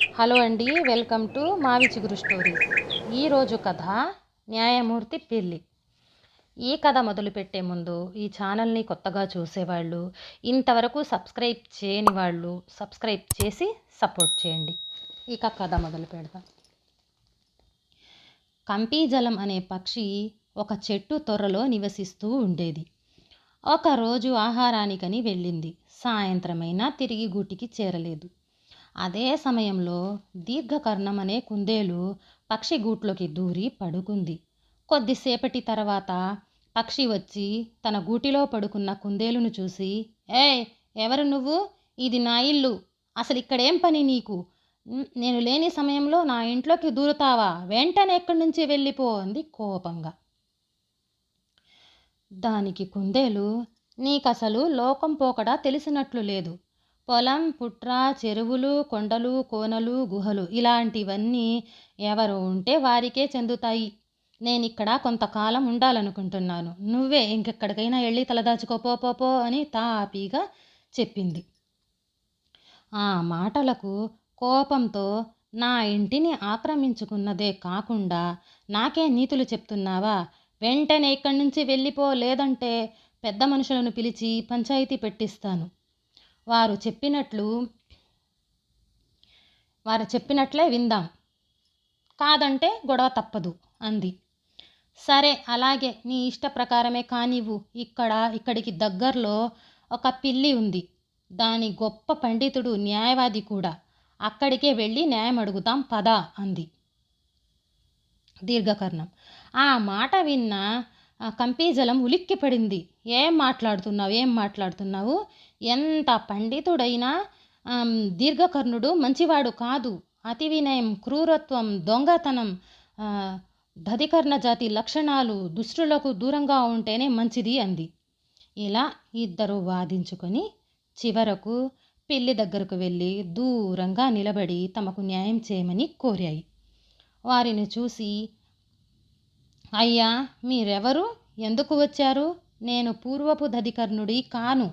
Hello అండి welcome to మావి చిగురు స్టోరీస్ ఈరోజు కథ న్యాయమూర్తి పెళ్ళి ఈ కథ మొదలుపెట్టే ముందు ఈ ఛానల్ని కొత్తగా చూసేవాళ్ళు ఇంతవరకు సబ్స్క్రైబ్ చేయని వాళ్ళు సబ్స్క్రైబ్ చేసి సపోర్ట్ చేయండి. ఇక కథ మొదలు పెడదాం. కంపీజలం అనే పక్షి ఒక చెట్టు తొర్రలో నివసిస్తూ ఉండేది. ఒకరోజు ఆహారానికని వెళ్ళింది. సాయంత్రమైనా తిరిగి గూటికి చేరలేదు. అదే సమయంలో దీర్ఘకర్ణం అనే కుందేలు పక్షి గూట్లోకి దూరి పడుకుంది. కొద్దిసేపటి తర్వాత పక్షి వచ్చి తన గూటిలో పడుకున్న కుందేలును చూసి ఏ ఎవరు నువ్వు? ఇది నా ఇల్లు. అసలు ఇక్కడేం పని నీకు? నేను లేని సమయంలో నా ఇంట్లోకి దూరుతావా? వెంటనే ఎక్కడి నుంచి వెళ్ళిపో అంది కోపంగా. దానికి కుందేలు నీకసలు లోకం పోకడా తెలిసినట్లు లేదు. పొలం పుట్ర చెరువులు కొండలు కోనలు గుహలు ఇలాంటివన్నీ ఎవరు ఉంటే వారికే చెందుతాయి. నేను ఇక్కడ కొంతకాలం ఉండాలనుకుంటున్నాను. నువ్వే ఇంకెక్కడికైనా వెళ్ళి తలదాచుకో అని తాపీగా చెప్పింది. ఆ మాటలకు కోపంతో నా ఇంటిని ఆక్రమించుకున్నదే కాకుండా నాకే నీతులు చెప్తున్నావా? వెంటనే ఇక్కడి నుంచి వెళ్ళిపో లేదంటే పెద్ద మనుషులను పిలిచి పంచాయతీ పెట్టిస్తాను. వారు చెప్పినట్లు వారు చెప్పినట్లే విందాం. కాదంటే గొడవ తప్పదు అంది. సరే అలాగే నీ ఇష్ట ప్రకారమే కానివ్వు. ఇక్కడ ఇక్కడికి దగ్గరలో ఒక పిల్లి ఉంది. దాని గొప్ప పండితుడు న్యాయవాది కూడా. అక్కడికే వెళ్ళి న్యాయం అడుగుతాం పద అంది. దీర్ఘకర్ణం. ఆ మాట విన్న కంపీజలం ఉలిక్కిపడింది. ఏం మాట్లాడుతున్నావు? ఏం మాట్లాడుతున్నావు? ఎంత పండితుడైనా దీర్ఘకర్ణుడు మంచివాడు కాదు. అతి వినయం క్రూరత్వం దొంగతనం దధికర్ణ జాతి లక్షణాలు దుష్టులకు దూరంగా ఉంటేనే మంచిది అంది. ఇలా ఇద్దరు వాదించుకొని చివరకు పెళ్ళి దగ్గరకు వెళ్ళి దూరంగా నిలబడి తమకు న్యాయం చేయమని కోరాయి. వారిని చూసి అయ్యా మీరెవరు? ఎందుకు వచ్చారు? నేను పూర్వపు దధికర్ణుడి కాను.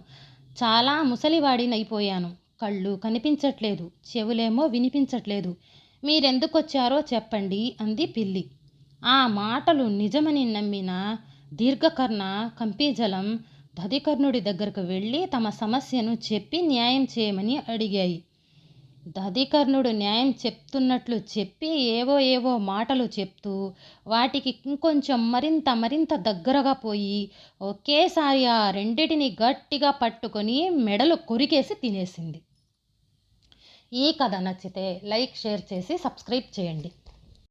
చాలా ముసలివాడినైపోయాను. కళ్ళు కనిపించట్లేదు. చెవులేమో వినిపించట్లేదు. మీరెందుకొచ్చారో చెప్పండి అంది పిల్లి. ఆ మాటలు నిజమని నమ్మిన దీర్ఘకర్ణ కంపీజలం దధికర్ణుడి దగ్గరకు వెళ్ళి తమ సమస్యను చెప్పి న్యాయం చేయమని అడిగాయి. దధికర్ణుడు న్యాయం చెప్తున్నట్లు చెప్పి ఏవో ఏవో మాటలు చెప్తూ వాటికి ఇంకొంచెం మరింత మరింత దగ్గరగా పోయి ఒకేసారి ఆ రెండిటిని గట్టిగా పట్టుకొని మెడలు కొరికేసి తినేసింది. ఈ కథ నచ్చితే లైక్ షేర్ చేసి సబ్స్క్రైబ్ చేయండి.